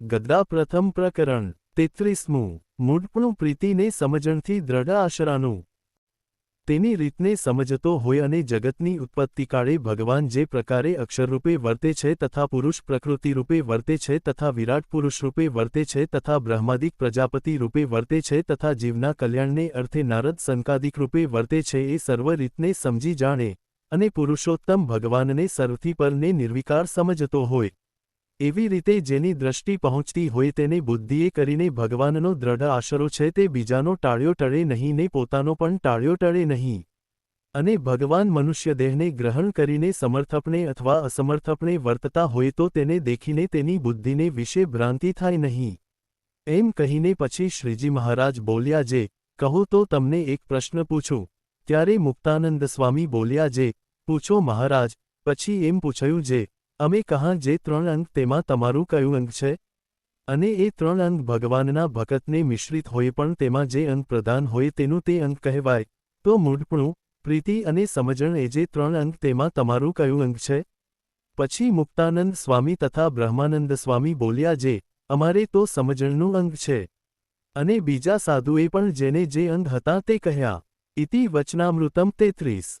ગદ્દા પ્રથમ પ્રકરણ, તેત્રીસમું, મૂળપણું પ્રીતિને સમજણથી દ્રઢ આશરાનું. તેની રીતને સમજતો હોય અને જગતની ઉત્પત્તિકાળે ભગવાન જે પ્રકારે અક્ષરરૂપે વર્તે છે તથા પુરુષ પ્રકૃતિરૂપે વર્તે છે તથા વિરાટ પુરુષરૂપે વર્તે છે તથા બ્રહ્માદિક પ્રજાપતિ રૂપે વર્તે છે તથા જીવના કલ્યાણને અર્થે નારદ સંકાદિક રૂપે વર્તે છે એ સર્વ રીતને સમજી જાણે અને પુરુષોત્તમ ભગવાનને સર્વથી પરને નિર્વિકાર સમજતો હોય. એવી રીતે જેની દ્રષ્ટિ પહોંચતી હોય તેને બુદ્ધિએ કરીને ભગવાનનો દ્રઢ આશરો છે તે બીજાનો ટાળ્યો ટળે નહીં ને પોતાનો પણ ટાળ્યો ટળે નહીં. અને ભગવાન મનુષ્યદેહને ગ્રહણ કરીને સમર્થપણે અથવા અસમર્થપણે વર્તતા હોય તો તેને દેખીને તેની બુદ્ધિને વિશે ભ્રાંતિ થાય નહીં. એમ કહીને પછી શ્રીજી મહારાજ બોલ્યા જે, કહો તો તમને એક પ્રશ્ન પૂછું. ત્યારે મુક્તાનંદ સ્વામી બોલ્યા જે, પૂછો મહારાજ, પછી એમ પૂછાયું જે અમે કહા જે ત્રણ અંક તેમાં તમારું કયું અંક છે? અને એ ત્રણ અંક ભગવાનના ભકતને મિશ્રિત હોય પણ તેમાં જે અંગ પ્રધાન હોય તેનું તે અંક કહેવાય. તો મૂઢપણું પ્રીતિ અને સમજણ એ જે ત્રણ અંક તેમાં તમારું કયું અંગ છે? પછી મુક્તાનંદ સ્વામી તથા બ્રહ્માનંદ સ્વામી બોલ્યા જે, અમારે તો સમજણનું અંગ છે. અને બીજા સાધુએ પણ જેને જે અંગ હતા તે કહ્યા. ઇતિ વચનામૃતમ તેત્રીસ.